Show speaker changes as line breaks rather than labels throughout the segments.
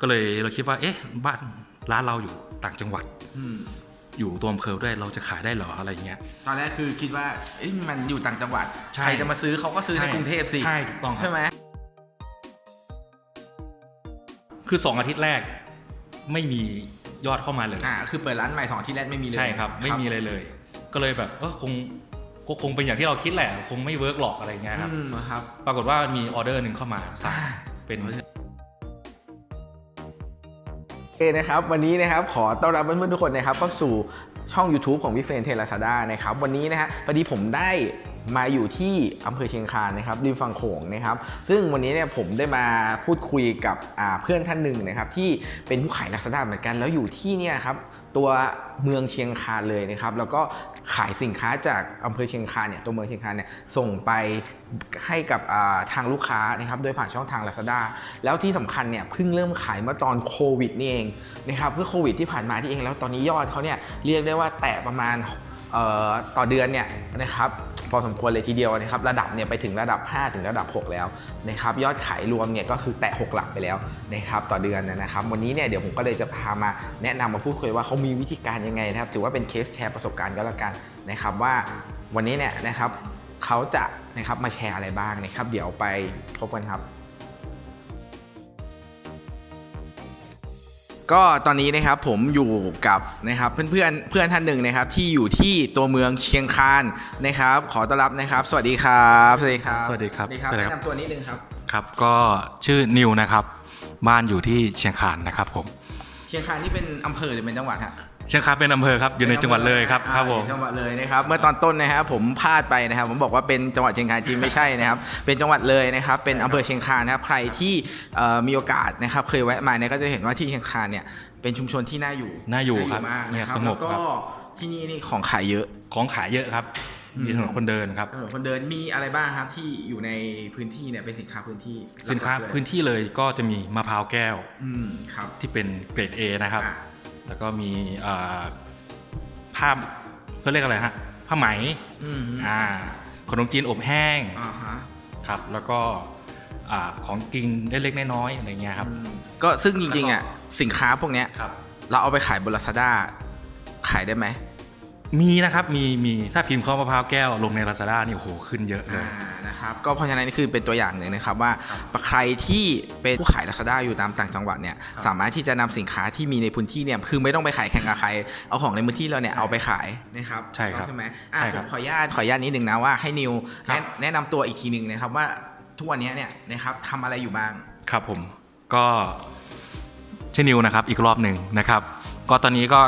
ก็เลยเราคิดว่า เอ๊ะ บ้านร้านเราอยู่ต่างจังหวัด
อืม
อยู่ตัวอำเภอด้วยเราจะขายได้เหรออะไรเงี้ย
ตอนแรกคือคิดว่าเอ๊ะมันอยู่ต่างจังหวัด
ใช่
ใครจะมาซื้อเขาก็ซื้อใน
ใช่
กรุงเทพสิ
ใช่ถูกต้องครับ
ใช่ไหม
คือสองอาทิตย์แรกไม่มียอดเข้ามาเลย
อ่าคือเปิดร้านใหม่สองที่แรกไม่มีเลย
ใช่ครับ ไม่มีอะไรเลย ก็เลยแบบเออคงก็คงเป็นอย่างที่เราคิดแหละ คงไม่เวิร์กหรอกอะไรเงี้ยครับ
อืมครับ
ปรากฏว่ามีออเดอร์หนึ่งเข้ามาสั่ง
อ่า
เป็น
โอเคนะครับวันนี้นะครับขอต้อนรับเพื่อนๆทุกคนนะครับเข้าสู่ช่อง YouTube ของพี่เฟรนเทลาซาด้านะครับวันนี้นะฮะพอดีผมได้ มาอยู่ที่อำเภอเชียงคานนะครับริมฝั่งโขงนะครับซึ่งวันนี้เนี่ยผมได้มาพูดคุยกับเพื่อนท่านหนึ่งนะครับที่เป็นผู้ขายลาซาด้าเหมือนกัน แล้วอยู่ที่เนี่ยครับตัวเมืองเชียงคานเลยนะครับแล้วก็ขายสินค้าจากอำเภอเชียงคานเนี่ยตัวเมืองเชียงคานเนี่ยส่งไปให้กับาทางลูกค้านะครับโดยผ่านช่องทาง Lazada แล้วที่สำคัญเนี่ยเพิ่งเริ่มขายเมื่อตอนโควิดนี่เองนะครับเพื่อโควิดที่ผ่านมาที่เองแล้วตอนนี้ยอดเขาเนี่ยเรียกได้ว่าแตะประมาณต่อเดือนเนี่ยนะครับ พอสมควรเลยทีเดียวนะครับระดับเนี่ยไปถึงระดับ 5 ถึงระดับ 6 แล้วนะครับยอดขายรวมเนี่ยก็คือแตะ 6 หลักไปแล้วนะครับต่อเดือนนะครับ วันนี้เนี่ยเดี๋ยวผมก็เลยจะพามาแนะนำมาพูดคุยว่าเขามีวิธีการยังไงนะครับ ถือว่าเป็นเคสแชร์ประสบการณ์ก็แล้วกันนะครับว่าวันนี้เนี่ยนะครับเขาจะนะครับมาแชร์อะไรบ้างนะครับ เดี๋ยวไปพบกันครับ ก็ตอนนี้นะครับผมอยู่กับนะครับเพื่อนๆเพื่อนท่านหนึ่งนะครับ ที่อยู่ที่ตัวเมืองเชียงคานนะครับ ขอต้อนรับนะครับสวัสดีครับ สวัสดีครับ
สวัสดีครับ
สวัสดีครับ
สวัสดีครับ
แนะนำตัวนิดนึงครับ
ครับก็ชื่อนิวนะครับ บ้านอยู่ที่เชียงคานนะครับผม
เชียงคานนี่เป็นอำเภอหรือเป็นจังหวัดฮะ
เชียงคานเป็นอำเภอครับอยู่ในจังหวัดเลยครับ
อ่า
ครับผม
อยู่จังหวัดเลยนะครับเมื่อตอนต้นนะครับผมพลาดไปนะครับ ผมบอกว่าเป็นจังหวัดเชียงคานจริงไม่ใช่นะครับ เป็นจังหวัดเลยนะครับ เป็นอำเภอเชียงคานนะครับ ใครที่เอ่อมีโอกาสนะครับ เคยแวะมาเนี่ยก็จะเห็นว่าที่เชียงคานเนี่ยเป็นชุมชนที่น่าอยู่
น่าอยู่ครับ
มาก
เนี่ย
นะครับ
สงบ
แล้ว
ครั
ก็
บ
ที่นี่นี่ของขายเยอะ
ของขายเยอะครับมีถนนคนเดินครับ
ถนนคนเดินมีอะไรบ้างครับที่อยู่ในพื้นที่เนี่ยเป็นสินค้าพื้นที่
สินค้า
หลักๆเลย
พื้นที่เลยก็จะมีมะพร้าวแก้ว
อืมครับ
ที่เป็นเกรด A นะครับ
อะ
แล้วก็มีอ่าผ้าเขาเรียกอะไรฮะผ้าไหม
อืม
อ่าขนมจีนอบแห้ง
อ่าฮะ
ครับ แล้วก็อ่าของกินเล็กๆน้อยๆอะไรเงี้ยครับ
อืมก็ซึ่งจริงๆอะสินค้าพวกเนี้ย
ครับ
เราเอาไปขายบน Lazada ขายได้ไหม
มีนะครับมีมีถ้าพิมพ์ข้าวมะพร้าวแก้วลงใน Lazada นี่โอ้โหขึ้นเยอะเลย
อ่านะครับก็เพราะฉะนั้นนี่คือเป็นตัวอย่างหนึ่งนะครับว่าใครที่เป็นผู้ขาย Lazada อยู่ตามต่างจังหวัดเนี่ย
ครับ
สามารถที่จะนำสินค้าที่มีในพื้นที่เนี่ยคือไม่ต้องไปขายแข่งกับใครเอาของในพื้นที่เราเนี่ยเอาไปขายนะครับ
ใช่ครับ
ใช่ไหมอะ
ใช่
ผ
ครับ
มขออนุญาตขออนุญาตนิดนึงนะว่าให้นิว
ครับ
แนะแนะนำตัวอีกทีหนึ่งนะครับว่าทุกวันนี้เนี่ยนะครับทำอะไรอยู่บ้าง
ครับผมก็ชื่อนิวนะครับอีกรอบหนึ่งนะครับ ก็ตอนนี้ก็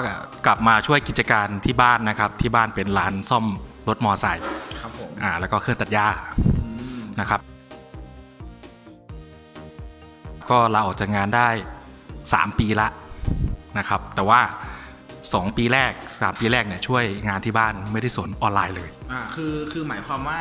กลับมาช่วยกิจการที่บ้านนะครับ ที่บ้านเป็นร้านซ่อมรถมอไซค์
ครับผม
อ่าแล้วก็เครื่องตัดหญ้านะครับ ก็ลาออกจากงานได้ 3 ปีละนะครับ แต่ว่า 2 ปีแรก 3 ปีแรกเนี่ยช่วยงานที่บ้านไม่ได้สนออนไลน์เลย
อ่าคือคือหมายความว่า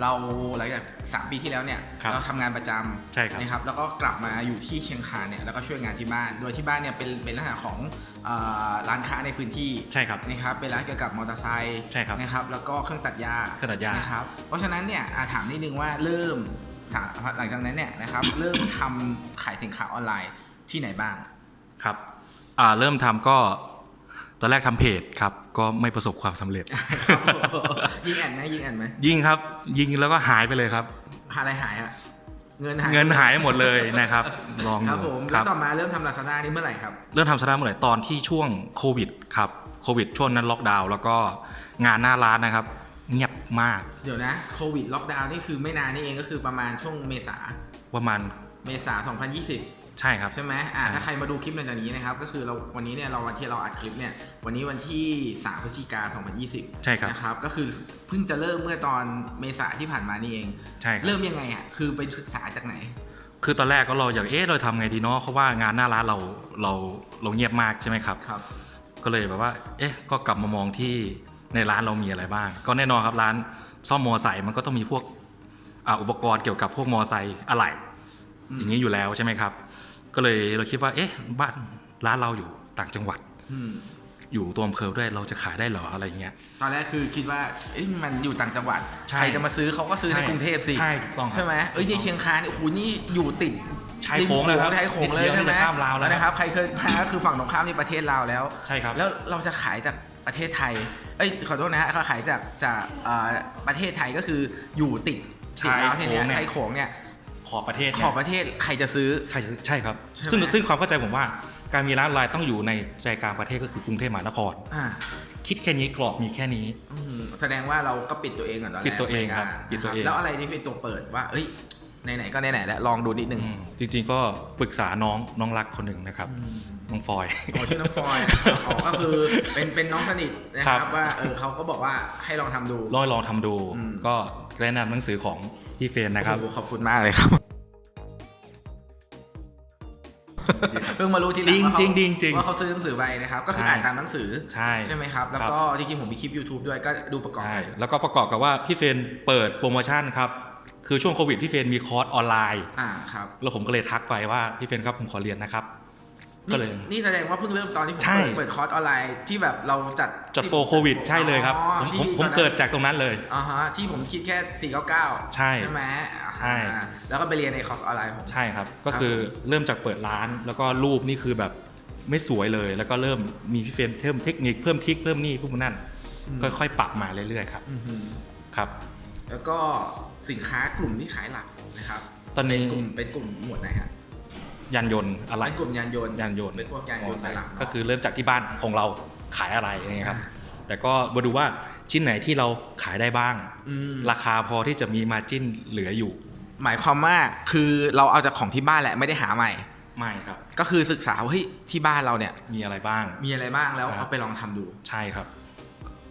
เราหลังจากสามปีที่แล้วเนี่ย
ครับ
เราทำงานประจำ
ใช่ครับ
นะครับแล้วก็กลับมาอยู่ที่เชียงคานเนี่ยแล้วก็ช่วยงานที่บ้าน โดยที่บ้านเนี่ยเป็นเป็นลักษณะของเอ่อร้านค้าในพื้นที่
ใช่ครับ
นะครับเป็นร้านเกี่ยวกับมอเตอร์ไซค์
ใช่ครับ
นะครับแล้วก็เครื่องตัดหญ้า
เครื่องตัดหญ้าน
นะครับเพราะฉะนั้นเนี่ยอ่าถามนิดนึงว่าเริ่มสาหลังจากนั้นเนี่ยนะครับ เริ่มทำขายสินค้าออนไลน์ที่ไหนบ้าง
ครับอ่าเริ่มทำก็ ตอนแรกทำเพจครับ ก็ไม่ประสบความสำเร็จ
ครับยิงแอนไหมยิงแอนไหม
ยิงครับ ยิงแล้วก็หายไปเลยครับ
หาอะไรหายฮะเงินหาย
เงินหายหมดเลยนะครับลอง
ครับ
ดู
ผม
ค
แล้ว
รับ
ต่อมาเริ่มทำลาซาด้านี่เมื่อไหร่ครับ
เริ่มทำสตาร์ทเมื่อไหร่ตอนที่ช่วงโควิดครับโควิดช่วงนั้นล็อกดาวน์แล้วก็งานหน้าร้านนะครับ เงียบมาก
เดี๋ยวนะโควิดล็อกดาวน์นี่คือไม่นานนี่เองก็คือประมาณช่วงเมษา
ประมาณ
เมษา 2020
ใช่ครับ
ใช่ไหมอ่า
ใช่
ถ้าใครมาดูคลิปในตอนนี้นะครับ ก็คือเราวันนี้เนี่ยเราวันที่เราอัดคลิปเนี่ย วันนี้วันที่ 3 พฤศจิกา 2020
ใช่ครับ
นะครับ ก็คือเพิ่งจะเริ่มเมื่อตอนเมษาที่ผ่านมานี่เอง
ใช่ครับ
เริ่มยังไงอะ คือไปศึกษาจากไหน
คือตอนแรกก็เราอยาก เอ๊ะ เราทำไงดีเนาะเพราะว่างานหน้าร้านเราเราเราเงียบมากใช่ไหมครับ
ครับ
ก็เลยแบบว่า เอ๊ะ ก็กลับมามองที่ในร้านเรามีอะไรบ้าง ก็แน่นอนครับร้านซ่อมมอไซค์มันก็ต้องมีพวกอ่าอุปกรณ์เกี่ยวกับพวกมอไซค์อะไหล่ อย่างนี้อยู่แล้วใช่ไหมครับ ก็เลยเราคิดว่า เอ๊ะ บ้านร้านเราอยู่ต่างจังหวัด
อืม
อยู่ตัวอำเภอด้วยเราจะขายได้เหรออะไรเงี้ย
ตอนแรกคือคิดว่าเอ๊ะมันอยู่ต่างจังหวัด
ใช่
ใครจะมาซื้อเขาก็ซื้อใน
ใช่
กรุงเทพสิ
ใช่ถูกต้องครับ
ใช่ไหมเอ้ยในเชียงคานเนี่ยโอ้โหนี่อยู่ติด
ชายโขงเลยครับ
ชายโขงเลย
นิดเดียว
ใช่ไหม
นี่จะข้ามลาวแล้ว
นะครับ ใครเคยมาก็คือฝั่งตรงข้ามนี่ประเทศลาวแล้ว
ใช่ครับ
แล้วเราจะขายจากประเทศไทยเอ้ยขอโทษนะฮะเขาขายจากจากเอ่อประเทศไทยก็คืออยู่ติดติดลาวทีเนี้ย
ชายโขงเนี่ย
ชายโขงเนี่ย
ขอบประเทศ
ข
เนี่
อยบประเทศใครจะซื้อ
ใครจะใช่ครับ
ใช่ไหม
ซึ่งซึ่งความเข้าใจผมว่า การมีร้านออนไลน์ต้องอยู่ในใจกลางประเทศก็คือกรุงเทพมหานคร
อ่า
คิดแค่นี้กรอบมีแค่นี้
อืมแสดงว่าเราก็ปิดตัวเองก่อนตอนแรก
ปิดตัวเองครับ
ไม่กล้า
ปิดตัวเอง
แล้วอะไรที่เป็นตัวเปิดว่า เอ้ย ไหนๆก็ไหนๆแล้วลองดูนิดนึง
อืมจริง ๆ ก็ปรึกษาน้องน้องรักคนหนึ่งนะครับ น้องฟอย
อ๋อชื่อน้องฟอยนะครับอ๋อก็คือเป็นเป็นน้องสนิทนะค
ครั
รับบว่าเออเขาก็บอกว่าให้ลองทำดู
ลองลองทำดู
อืม
ก็แนะนำหนังสือของพี่เฟรนนะครับ
โอ้โหขอบคุณมากเลยครับเพิ่งมารู้ทีหลังว่าเขา
จริงๆจริงๆ
ว่าเขาซื้อหนังสือไปนะครับ ก็คือ
ใช่
อ่านตามหนังสือ
ใช่
ใช่ไหมครับ แล้ว
ครับ
ก็จริงๆผมมีคลิป YouTube ด้วยก็ดูประกอบ
ใช่แล้วก็ประกอบกับว่าพี่เฟรนเปิดโปรโมชั่นครับ คือช่วงโควิดพี่เฟรนมีคอร์สออนไลน์
อ่าครับ
แล้วผมก็เลยทักไปว่าพี่เฟรนครับผมขอเรียนนะครับ ก็เลย
นี่นี่แสดงว่าเพิ่งเริ่มตอนที่ผม
ใช่
เปิดเปิดคอร์สออนไลน์ที่แบบเราจัด
จัดโปรโควิด ใช่เลยครับ
อ๋อ
ผมผม
ที่
ผม
ตอนนั้น
เกิดจากตรงนั้นเลย
อ่าฮะที่ผมคิดแค่499
ใช่
ใช่ไหม
ใช่
อ่าแล้วก็ไปเรียนในคอร์สออนไลน์ผม
ใช่ครับ ก็คือเริ่มจากเปิดร้านแล้วก็รูปนี่คือแบบไม่สวยเลย แล้วก็เริ่มมีพี่เฟรนเพิ่มเทคนิคเพิ่มทริกเพิ่มนี่พวกนั่น
อืม
ค่อยๆปรับมาเรื่อยๆครับ
อื้อหือ
ครับ
แล้วก็ สินค้ากลุ่มที่ขายหลักนะครับ
ตอนนี้
กลุ่มเป็นกลุ่มหมวดไหนฮะ
ยานยนต์อะไร
เป็นกลุ่มยานยนต์
ยานยนต์
เป็นพวกยานยนต์เป็นหลัก
ก็คือเริ่มจากที่บ้านของเราขายอะไรอย่างเงี้ยครับ
อ่า
แต่ก็มาดูว่าชิ้นไหนที่เราขายได้บ้าง
อืม
ราคาพอที่จะมีมาจิ้นเหลืออยู่
หมายความว่าคือเราเอาจากของที่บ้านแหละไม่ได้หาใหม่
ไม่ครับ
ก็คือศึกษาว่าเฮ้ยที่บ้านเราเนี่ย
มีอะไรบ้าง
มีอะไรบ้างแล้ว
ครับ
เอาไปลองทำดู
ใช่ครับ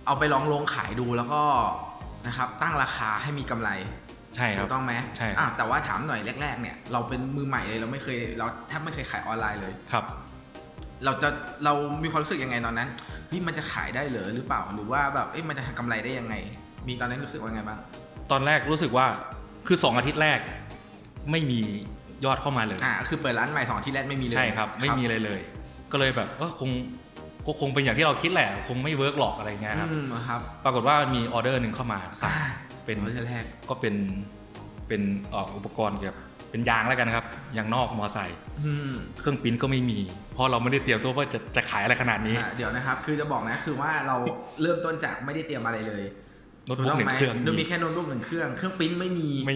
เอาไปลองลงขายดูแล้วก็นะครับตั้งราคาให้มีกำไร
ใช่ครั
ถู
บ
กต้องไหม
ใช่ครับ
อะแต่ว่าถามหน่อยแรก ๆ เนี่ย เราเป็นมือใหม่เลยเราไม่เคยเราแทบไม่เคยขายออนไลน์เลย
ครับ
เราจะเรามีความรู้สึกยังไงตอนนั้นพี่มันจะขายได้เหรอหรือเปล่าหรือว่าแบบเอ๊ะมันจะทำกำไรได้ยังไง มีตอนนั้นรู้สึกว่าไงบ้าง
ตอนแรกรู้สึกว่าคือสองอาทิตย์แรกไม่มียอดเข้ามาเลย
อ่าคือเปิดร้านใหม่สองที่แรกไม่มีเลย
ใช่ครับ ไม่มีอะไรเลย ก็เลยแบบเออคงก็คงเป็นอย่างที่เราคิดแหละ คงไม่เวิร์กหรอกอะไรเงี้ยครับ
อืมครับ
ปรากฏว่ามีออเดอร์หนึ่งเข้ามาสั่ง
อ่า
เป็น
ออเดอร์แรก
ก็เป็นเป็นเอ่ออุปกรณ์เกี่ยวกับเป็นยางแล้วกันครับยางนอกมอไซค์
อืม
เครื่องปริ้นก็ไม่มี เพราะเราไม่ได้เตรียมตัวว่าจะจะขายอะไรขนาดนี้
อ่าเดี๋ยวนะครับ คือจะบอกนะคือว่าเราเริ่มต้นจากไม่ได้เตรียมอะไรเลย
โน้ตบุ๊กหนึ่งเครื่อง
ถูกต้ไหม
มี
มีแค่โน้ตบุ๊กหนึ่งเครื่องเครื่องปริ้นไม่มี
ไม่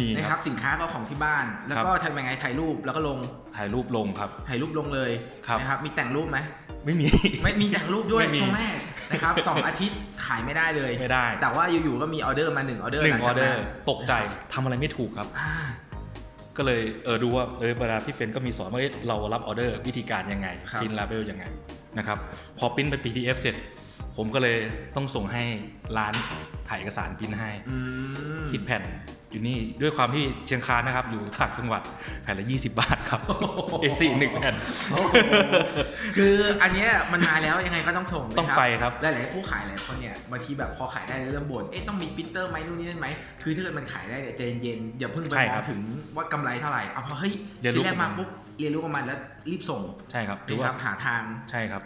มี
นะ
ค
ค
รั
รั
บบ
สินค้าก็ของที่บ้าน แล้วก็ทำยังไงถ่ายรูปแล้วก็ลง
ถ่ายรูปลงครับ
ถ่ายรูปลงเลย
ครับ
นะครับมีแต่งรูปไหม
ไม่มี
ไม่มีแต่งรูปด้วย
ไม่มี
ช่วงแรก นะครับสองอาทิตย์ขายไม่ได้เลย
ไม่ได้
แต่ว่าอยู่ๆก็มีออเดอร์มาหนึ่งออเดอร์
หนึ่
หลั
ง
ง
ออ
จาก
เดอ
นั้น
ร์ตกใจทำอะไรไม่ถูกครับ
อ่า
ก็เลยเออดูว่าเออเวลาพี่เฟรนก็มีสอนว่าเอ้ยเรารับออเดอร์วิธีการยังไง
ครับ
พินลาเบลยังไงนะครับพอปริ้นเป็น PDF เสร็จ ผมก็เลยต้องส่งให้ร้านถ่ายเอกสารปริ้นให้
อืม
คิดแผ่น อยู่นี่ด้วยความที่เชียงคานนะครับ อยู่ต่างจังหวัดแผ่นละ 20 บาทครับ A4 หนึ่งแผ่น
โอ้โหคืออันเนี้ยมันมาแล้วยังไงก็ต้องส่งนะ
ต้องไปครับ
หลายๆผู้ขายหลายคนเนี่ยบางทีแบบพอขายได้เริ่มบ่นเอ๊ะต้องมีปรินเตอร์ไหมนู่นนี่นั่นไหมคือถ้าเกิดมันขายได้เนี่ยใจเย็นๆอย่าเพิ่งไป
ใช่
ม
ค
อ
รั
ง
บ
ถึงว่ากำไรเท่าไหร่เอาพอเฮ้ย
เรียนรู้
ชิ้นแรกมา
กับมัน
ปุ๊บเรียนรู้กับมันแล้วรีบส่ง
ใช่ครับหรือ
นะ
ว่า
ครับหาทาง
ใช่ครับ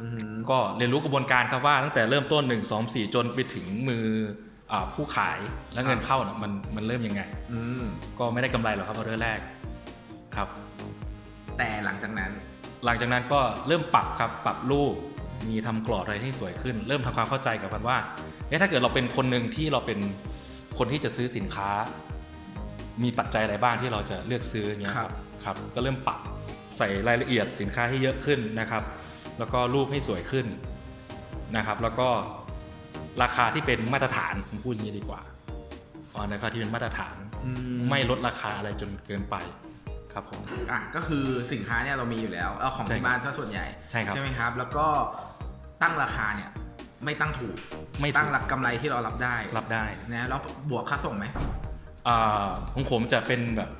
อือหือ
ก็เรียนรู้กระบวนการครับว่าตั้งแต่เริ่มต้น 1 2 4 จนไปถึงมืออา ผู้ขายแล้วเงินเข้านะมันมันเริ่มยังไง
อืม
ก็ไม่ได้กำไรหรอกครับออเดอร์แรกครับ
แต่หลังจากนั้น
หลังจากนั้นก็เริ่มปรับครับปรับรูปมีทำกรอบอะไรให้สวยขึ้น เริ่มทำความเข้าใจกับมันว่าเอ๊ะถ้าเกิดเราเป็นคนหนึ่งที่เราเป็นคนที่จะซื้อสินค้า มีปัจจัยอะไรบ้างที่เราจะเลือกซื้ออย่างเงี้ย
ครับ
ครับ ก็เริ่มปรับใส่รายละเอียดสินค้าให้เยอะขึ้นนะครับ แล้วก็รูปให้สวยขึ้นนะครับ แล้วก็ ราคาที่เป็นมาตรฐานผมพูดอย่างนี้ดีกว่าอ๋อราคาที่เป็นมาตรฐาน
อื
ไม่ลดราคาอะไรจนเกินไปครับผม
อะก็คือสินค้าเนี่ยเรามีอยู่แล้วเอาของ
ใช่
ที่
ครับ
บ้านซะส่วนใหญ่
ใช่ครับ
ไหมครับ แล้วก็ตั้งราคาเนี่ยไม่ตั้งถูก
ไม่ถูก
ตั้งหลักกำไรที่เรารับได้
รับได้
นะแล้วบวกค่าส่งไหม
อ่าของผมจะเป็นแบบ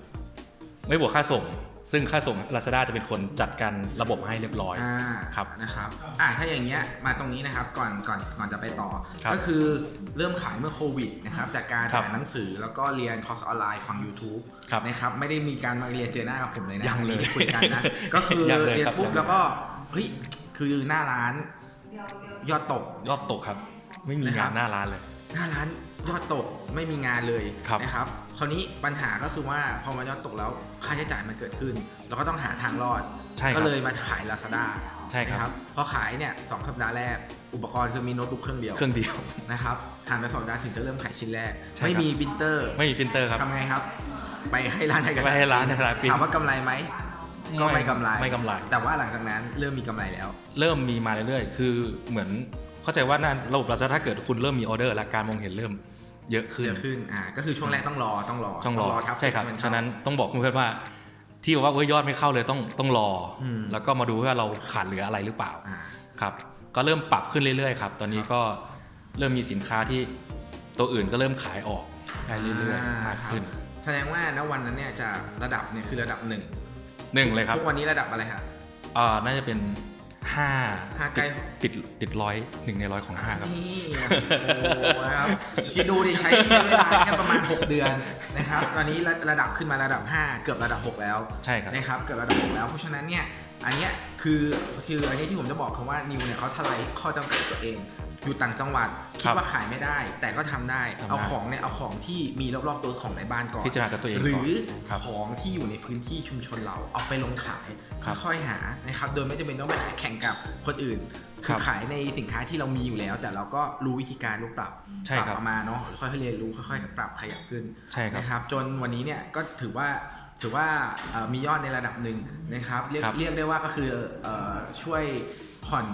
ไม่บวกค่าส่ง ซึ่งค่าส่ง Lazada จะเป็นคนจัดการระบบให้เรียบร้อย
อ่า
ครับ
นะครับอ่าถ้าอย่างเงี้ยมาตรงนี้นะครับก่อนก่อนก่อนจะไปต่อ
ครับ
ก็คือเริ่มขายเมื่อโควิดนะครับจากการ
ครับ
อ่านหนังสือแล้วก็เรียนคอร์สออนไลน์ฟัง YouTube
ครับ
นะครับไม่ได้มีการมาเรียนเจอหน้ากับผมเลยนะ
ยังเลย
ไม่ได้คุยกันนะก็คือ
ยังเลย
เรียน
ครับ
ปุ๊บ
ยังเลย
แล้วก็เฮ้ยคือหน้าร้านยอดตก
ยอดตกครับ ไม่มี
นะครั
งา
บ
นหน้าร้านเลย
หน้าร้านยอดตก ไม่มีงานเลย
ครับ
นะครับคราวนี้ปัญหาก็คือว่าพอมันยอดตกแล้วค่าใช้จ่ายมันเกิดขึ้น เราก็ต้องหาทางรอด
ใช่ครับ
ก็เลยมาขาย Lazada
ใช่ครับ
นะพอขายเนี่ยสองสัปดาห์แรกอุปกรณ์คือมีโน้ตบุ๊กเครื่องเดียว
เครื่องเดียว
นะครับผ่านไปสองสัปดาห์ถึงจะเริ่มขายชิ้นแรก
ใช่ครับ
ไม่มีปรินเตอร์
ไม่มีปรินเตอร์ครับ
ทำไงครับ ไปให้ร้านไหนกัน
ไปให้ร้านในร้านปริ้น
ถามว่ากำไรไหมก็ไม่กำไร
ไม่กำไร
แต่ว่าหลังจากนั้นเริ่มมีกำไรแล้ว
เริ่มมีมาเรื่อยๆ คือเหมือนเข้าใจว่านั่นระบบเราจะถ้าเกิดคุณเริ่มมีออเดอร์และการมองเห็นเริ่ม เยอะขึ้น
เยอะขึ้นอ่าก็คือช่วงแรกต้องรอต้องรอ
ต้องรอ
ทับ
ใช่ครับ
ให้มัเข้
ฉะนั้นต้องบอกเพื่อนๆว่าที่บอกว่าเอ้ยยอดไม่เข้าเลยต้องต้องรออ
ม
แล้วก็มาดูว่าเราขาดเหลืออะไรหรือเปล่า
อ่า
ครับ ก็เริ่มปรับขึ้นเรื่อยๆครับ ตอนนี้ก็เริ่มมีสินค้าที่ตัวอื่นก็เริ่มขายออกได้เรื่อยๆมากขึ้น
แสดงว่าณวันนั้นเนี่ยจะระดับเนี่ยคือระดับหนึ่ง
หนึ่งเลยครับ
ทุกวันนี้ระดับอะไรครับ
อ่าน่าจะเป็น ห้า
ห้าใกล้
ติดติดติดร้อยหนึ่งในร้อยของห้าครับ
นี่โอ้โหนะครับคิดดูดิใช้ใช้เวลาแค่ประมาณ 6 เดือนนะครับตอนนี้ระระดับขึ้นมาระดับ 5 เกือบระดับ 6 แล้ว
ใช่ครับ
นะครับเกือบระดับ 6 แล้วเพราะฉะนั้นเนี่ยอันเนี้ยคือคืออันนี้ที่ผมจะบอกคือว่านิวเนี่ยเขาทลายข้อจำกัดตัวเอง อยู่ต่างจังหวัดคิดว่าขายไม่ได้ แต่ก็ทำได้
ทำได้
เอาของเนี่ยเอาของที่มีรอบๆตัวของในบ้านก่อน
พิจารณากับตัวเอง
หรื
ก่อน
อ
ครับ
ของที่อยู่ในพื้นที่ชุมชนเราเอาไปลงขาย
ครับ
ค่อยๆหานะครับโดยไม่จำเป็นต้องไปขายแข่งกับคนอื่น
ครั
คือบขายในสินค้าที่เรามีอยู่แล้ว แต่เราก็รู้วิธีการลูกปรับ
ใช่
ปรับ
ครับ
ออกมาเนาะค่อยๆเรียนรู้ค่อยๆปรับขยับขึ้น
ใช่ครับ
นะครับ จนวันนี้เนี่ยก็ถือว่าถือว่าเอ่อมียอดในระดับหนึ่งนะครับ เรียก
ครับ
เรียกได้ว่าก็คือเอ่อช่วยผ่อน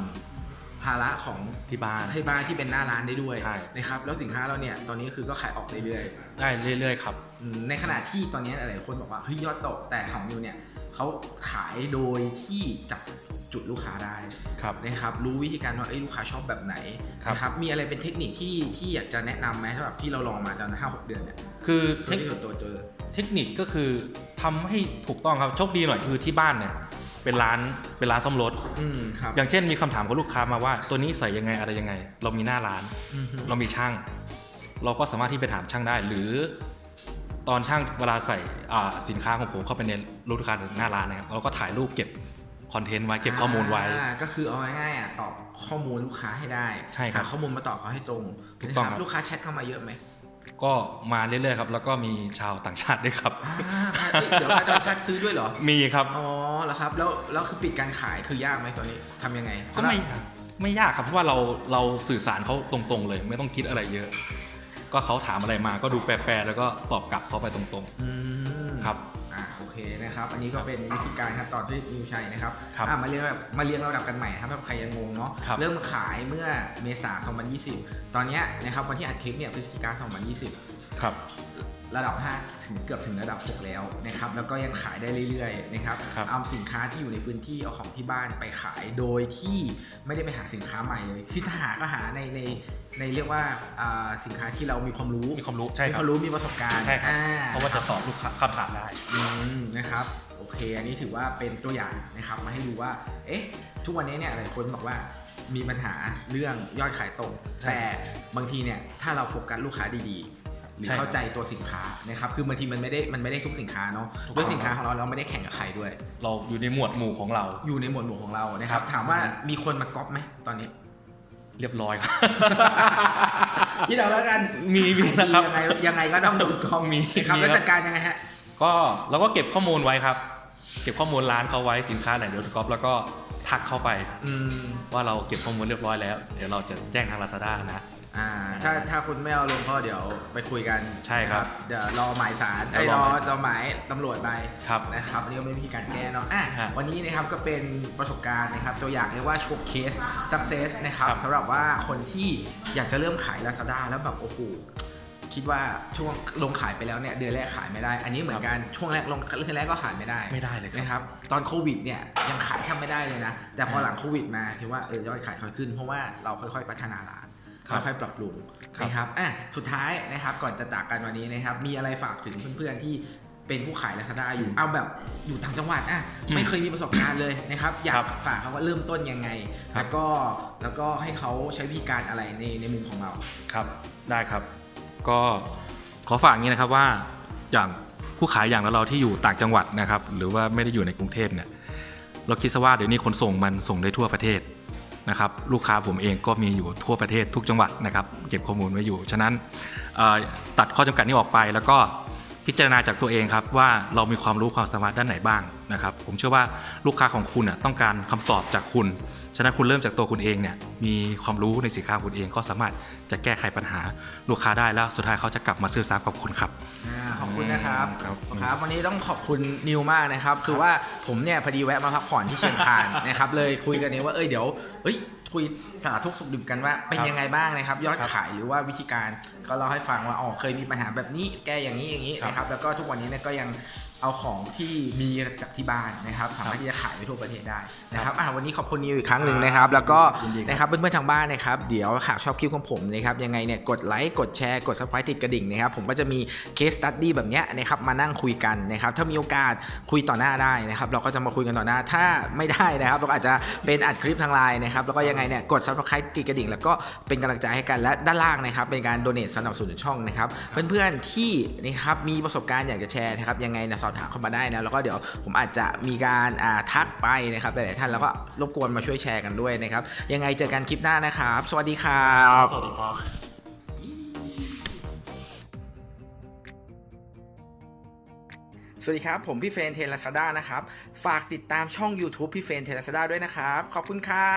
ภาระของ
ที่บ้าน
ที่บ้านที่เป็นหน้าร้านได้ด้วย
ใช่
นะครับแล้วสินค้าเราเนี่ยตอนนี้คือก็ขายออกเรื่อยๆ
ได้เรื่อยๆครับ
อืมในขณะที่ตอนนี้หลายๆคนบอกว่าเฮ้ยยอดตกแต่ของนิวเนี่ยเขาขายโดยที่จับจุดลูกค้าได้
ครับ
นะครับรู้วิธีการว่าเอ้ยลูกค้าชอบแบบไหน
ครับ
นะครับมีอะไรเป็นเทคนิคที่ที่อยากจะแนะนำไหมสำหรับที่เราลองมาจนห้าหกเดือนเนี่ย
คือ
ส่
เท
วน
ค
ที่ส่วนตัวเจอ
เทคนิคก็คือทำให้ถูกต้องครับโชคดีหน่อยคือที่บ้านเนี่ย เป็นร้านเป็นร้านซ่อมรถ
อืมครับ
อย่างเช่นมีคำถามกับลูกค้ามาว่า ตัวนี้ใส่ยังไงอะไรยังไง เรามีหน้าร้าน
อืมฮึ
เรามีช่าง เราก็สามารถที่ไปถามช่างได้ หรือ ตอนช่างเวลาใส่อ่าสินค้าของผมเข้าไปในลูกค้าหน้าร้านนะครับเราก็ถ่ายรูปเก็บคอนเทนต์ไว้เก็บข้อมูลไว้
อ่าก็คือเอาง่ายๆอะตอบข้อมูลลูกค้าให้ได้
ใช่ครับ
หาข้อมูลมาตอบเขาให้ตรง
ถูกต้อง
นะครับลูกค้าแชทเข้ามาเยอะไหม
ก็มาเรื่อยๆครับแล้วก็มีชาวต่างชาติด้วยครับ
อ่าเอ้ยเดี๋ยวอาจารย์แชทซื้อด้วยเหรอ
มีครับ
อ๋อเหรอครับ แล้วแล้วคือปิดการขายคือยากไหมตอนนี้ทำยังไง
ก็ไม่ไม่ยากครับเพราะว่าเราเราสื่อสารเขาตรงๆ เลย ไม่ต้องคิดอะไรเยอะ ก็เขาถามอะไรมาก็ดูแปลๆแล้วก็ตอบกลับเขาไปตรง
อืม
ๆครับ
อ่าโอ เคนะครับ อันนี้ก็เป็นวิธีการขั้นตอนที่นิวชัยนะครับ
ครับ
อะมาเรียงแบบมาเรียงระดับกันใหม่นะครับถ้าใครยังงงเนาะ
ครับ
เริ่มขายเมื่อเมษา2020 ตอนเนี้ยนะครับวันที่อัดคลิปเนี่ยพฤศจิกา2020
ครับ
ระดับ 5 ถึงเกือบถึงระดับ 6 แล้วนะครับ แล้วก็ยังขายได้เรื่อยๆนะครับ
ครับ
เอาสินค้าที่อยู่ในพื้นที่เอาของที่บ้านไปขายโดยที่ไม่ได้ไปหาสินค้าใหม่เลยที่ถ้าหาก็หาในในในเรียกว่าอ่าสินค้าที่เรามีความรู้
มีความรู้ใช่
มี
ค
ครับวามรู้มีประสบการณ์
ใช่ครับ
อ่
เพราะว่าจะตอบลูกค้าคำถามได้
อืมนะครับโอเค อันนี้ถือว่าเป็นตัวอย่างนะครับมาให้ดูว่า เอ๊ะ ทุกวันนี้เนี่ยหลายคนบอกว่ามีปัญหาเรื่องยอดขายตรง
ใช่
แต่บางทีเนี่ยถ้าเราโฟกัสลูกค้าดีๆ หรือ
ใช่ครับ
เข้าใจตัวสินค้านะครับคือบางทีมันไม่ได้มันไม่ได้ทุกสินค้าเนาะ
ถูกต้อง
ด้วยสินค้าของเราเราไม่ได้แข่งกับใครด้วย
เราอยู่ในหมวดหมู่ของเรา
อยู่ในหมวดหมู่ของเรานะครับ
ครับ
ถามว่ามีคนมาก๊อปไหมตอนนี้
เรียบร้อยครับ
คิดเอาแล้วกัน
มีมีนะครับ
ยังไงยังไงก็ต้องโดนก๊อป
มี
นะครับ
มี
แล้ว
ครับ
จัดการยังไงฮะ
ก็เราก็เก็บข้อมูลไว้ครับ เก็บข้อมูลร้านเขาไว้สินค้าไหนเดี๋ยวก๊อปแล้วก็ทักเข้าไป
อืม
ว่าเราเก็บข้อมูลเรียบร้อยแล้ว เดี๋ยวเราจะแจ้งทาง Lazada นะ
อ่าถ้าถ้าคุณไม่เอาลงก็เดี๋ยวไปคุยกัน
ใช่ครับ
นะเดี๋ยวรอหมายสารไอ้ย
ร
ร
อ
อ
หมายสาร
รอหมายตำรวจไป
ครับ
นะครับอันนี่ก็ไม่มีวิธีการแก้เนาะอะ
ฮะ
วันนี้นะครับก็เป็นประสบการณ์นะครับตัวอย่างเรียกว่าโชว์เคส success นะครับ
ครับ
สำหรับว่าคนที่อยากจะเริ่มขาย Lazada แล้วแบบโอ้โหคิดว่าช่วงลงขายไปแล้วเนี่ยเดือนแรกขายไม่ได้ อันนี้เหมือนกันช่วงแรกลงเดือนแรกก็ขายไม่ได้
ไม่ได้เลยครับ
นะครับตอนโควิดเนี่ยยังขายแทบไม่ได้เลยนะ แต่พอหลังโควิดมาคิดว่าเออยอดขายค่อยขึ้นเพราะว่าเราค่อยๆ พัฒนาร้าน
ครับ
ค่อยๆปรับปรุง
ครับ
นะครับอะสุดท้ายนะครับก่อนจะจากกันวันนี้นะครับ มีอะไรฝากถึงเพื่อนๆที่เป็นผู้ขาย Lazada อยู่เอาแบบอยู่ต่างจังหวัดอะ
อืม
ไม่เคยมีประสบการณ์เลยนะครับ อยา
ครั
ก
บ
ฝากเขาว่าเริ่มต้นยังไง
ครับ
แล้วก็แล้วก็ให้เขาใช้วิธีการอะไรในในมุมของเรา
ครับได้ครับ ก็ขอฝากอย่างนี้นะครับว่าอย่างผู้ขายอย่างเราที่อยู่ต่างจังหวัดนะครับ หรือว่าไม่ได้อยู่ในกรุงเทพเนี่ยเราคิดซะว่าเดี๋ยวนี้ขนส่งมันส่งได้ทั่วประเทศ นะครับลูกค้าผมเองก็มีอยู่ทั่วประเทศทุกจังหวัดนะครับเก็บข้อมูลไว้อยู่ ฉะนั้นตัดข้อจำกัดนี้ออกไป แล้วก็พิจารณาจากตัวเองครับว่าเรามีความรู้ความสามารถด้านไหนบ้างนะครับผมเชื่อว่าลูกค้าของคุณต้องการคำตอบจากคุณ ฉะนั้นคุณเริ่มจากตัวคุณเองเนี่ยมีความรู้ในสินค้าคุณเองก็สามารถจะแก้ไขปัญหาลูกค้าได้แล้วสุดท้ายเขาจะกลับมาซื้อซ้ำกับคุณครับ
อ่าขอบคุณนะครับ
ครับ
ครับ วันนี้ต้องขอบคุณนิวมากนะครับ คือว่าผมเนี่ยพอดีแวะมาพักผ่อนที่เชียงคานนะครับ เลยคุยกันเนี่ยว่าเอ้ยเดี๋ยวเอ้ยคุยสารทุกข์สุขดิบกันว่าเป็นยังไงบ้างนะครับ ยอดขายหรือว่าวิธีการก็เล่าให้ฟังว่าอ๋อเคยมีปัญหาแบบนี้แก้อย่างนี้อย่างนี้นะครับ แล้วก็ทุกวันนี้เนี่ยก็ยัง เอาของที่มีจากที่บ้านนะครับสามารถที่จะขายไปทั่วประเทศได้นะครับอะวันนี้ขอบคุณนิวอีกครั้งหนึ่งนะครับ แล้วก็
ยินดีครับ
นะครับเพื่อนๆทางบ้านนะครับ เดี๋ยวหากชอบคลิปของผมนะครับยังไงเนี่ยกดไลค์กดแชร์กด subscribe ติดกระดิ่งนะครับผมก็จะมี case study แบบเนี้ยนะครับมานั่งคุยกันนะครับถ้ามีโอกาสคุยต่อหน้าได้นะครับเราก็จะมาคุยกันต่อหน้าถ้าไม่ได้นะครับเราก็อาจจะเป็นอัดคลิปทางไลน์นะครับแล้วก็ยังไงเนี่ยกด subscribe ติดกระดิ่ง แล้วก็เป็นกำลังใจให้กันและด้านล่างนะครับเป็นการ donate สนับสนุนช่องนะครับเพื่อนๆที่นะครับมีประสบการณ์อยากจะแชร์นะครับยังไงเนี่ยสอบถามเข้ามาได้นะแล้วก็เดี๋ยวผมอาจจะมีการอ่าทักไปนะครับหลายๆท่านแล้วก็รบกวนมาช่วยแชร์กันด้วยนะครับ ยังไงเจอกันคลิปหน้านะครับ สวัสดีครับ
สวัสดีครับ
สวัสดีครับ ผมพี่เฟรนเทลาซาด้านะครับ ฝากติดตามช่อง YouTube พี่เฟรนเทลาซาด้าด้วยนะครับ ขอบคุณครับ